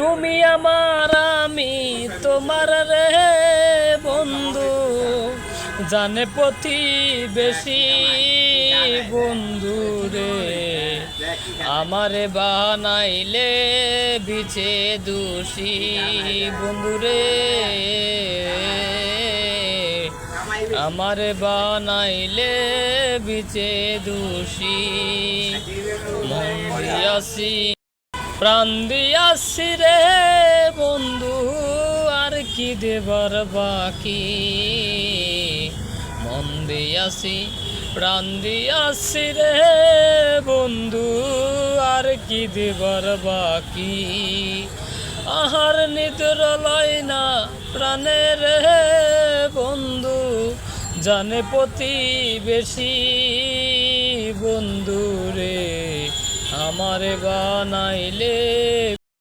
তুমি আমার, আমি তোমার রে বন্ধু। জানে প্রতিবেশী বন্ধু রে, আমারে বানাইলে বিছে দোষী বন্ধু রে। আমারে বানাইলে বিছে দোষী। মন প্রাণ দিয়াছি রে বন্ধু, আর কি দেবার বাকি? মন দিয়াছি, প্রাণ দিয়াছি রে বন্ধু, আর কি দেবার বাকি? আহার নিদ্র লয় না প্রাণের বন্ধু, জানে প্রতিবেশী বন্ধু। আমারে বানাইলে